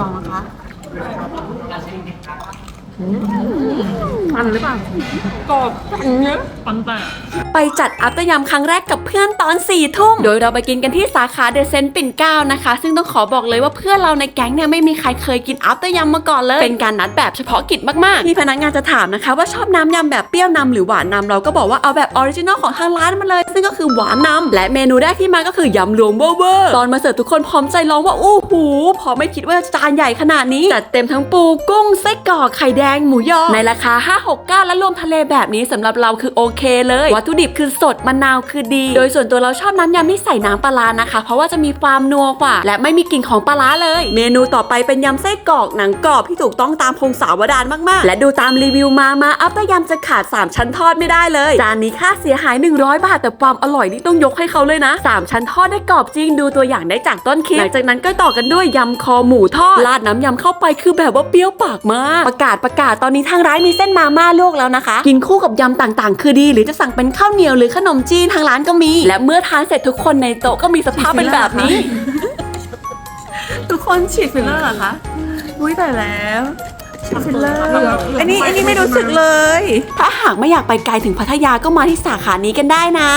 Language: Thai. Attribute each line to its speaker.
Speaker 1: ลองนะคะอืมมันหรือเปล่ากรอบเนื้อปันแต่
Speaker 2: ไปจัดอัปเตอร์ยำครั้งแรกกับเพื่อนตอน4ี่ทุ่ม โดยเราไปกินกันที่สาขาเดอะเซนต์ปิ่นเกล้านะคะ ซึ่งต้องขอบอกเลยว่าเพื่อนเราในแก๊งเนี่ยไม่มีใครเคยกินอัปเตอร์ยำมาก่อนเลย เป็นการนัดแบบเฉพาะกิจมากๆที่พนักงานจะถามนะคะว่าชอบน้ำยำแบบเปรี้ยวนำหรือหวานนำเราก็บอกว่าเอาแบบออริจินอลของทางร้านมาเลย ซึ่งก็คือหวานนำและเมนูแรกที่มาก็คือยำรวมเวอร์เวอร์ตอนมาเสิร์ฟทุกคนพร้อมใจร้องว่าอู้หูพอไม่คิดว่าจานใหญ่ขนาดนี้ จัดเต็มทั้งปูกุ้งไส้กรอกไข่แดงหมูยอในราคา 569 และรวมทะเลแบบนี้สำหรับเราคือโอเคเลย วัตถุดิบคือสดมะนาวคือดี โดยส่วนตัวเราชอบน้ำยำที่ใส่น้ำปลานะคะ เพราะว่าจะมีความนัวกว่า และไม่มีกลิ่นของปลาเลย เมนูต่อไปเป็นยำไส้กรอกหนังกรอบที่ถูกต้องตามพงศาวดารมากๆ และดูตามรีวิวมามาอัปเตอร์ยำจะขาด 3 ชั้นทอดไม่ได้เลย จานนี้ค่าเสียหาย 100 บาท แต่ความอร่อยนี่ต้องยกให้เขาเลยนะ 3 ชั้นทอดได้กรอบจริงดูตัวอย่างได้จากต้นคลิปหลังจากนั้นก็ต่อกันด้วยยำคอหมูทอดราดน้ำยำเข้าไปคือแบบว่าเปรี้ยวปากมากประกาศประกาศตอนนี้ทางร้านมีเส้นมาม่าลวกแล้วนะคะ กินคู่กับยำต่างๆ คือดี หรือจะสั่งเป็นข้าวเหนียวหรือขนมจีนทางร้านก็มี และเมื่อทานเสร็จทุกคนในโต๊ะก็มีสภาพเป็นแบบนี้
Speaker 1: ทุกคนฉีดฟิลเลอร์เหรอคะอุ้ยแต่แล้วฉีดฟิลเลอร์อันนี้อันนี้ไม่รู้สึกเลย
Speaker 2: ถ้าหากไม่อยากไปไกลถึงพัทยาก็มาที่สาขานี้กันได้นะ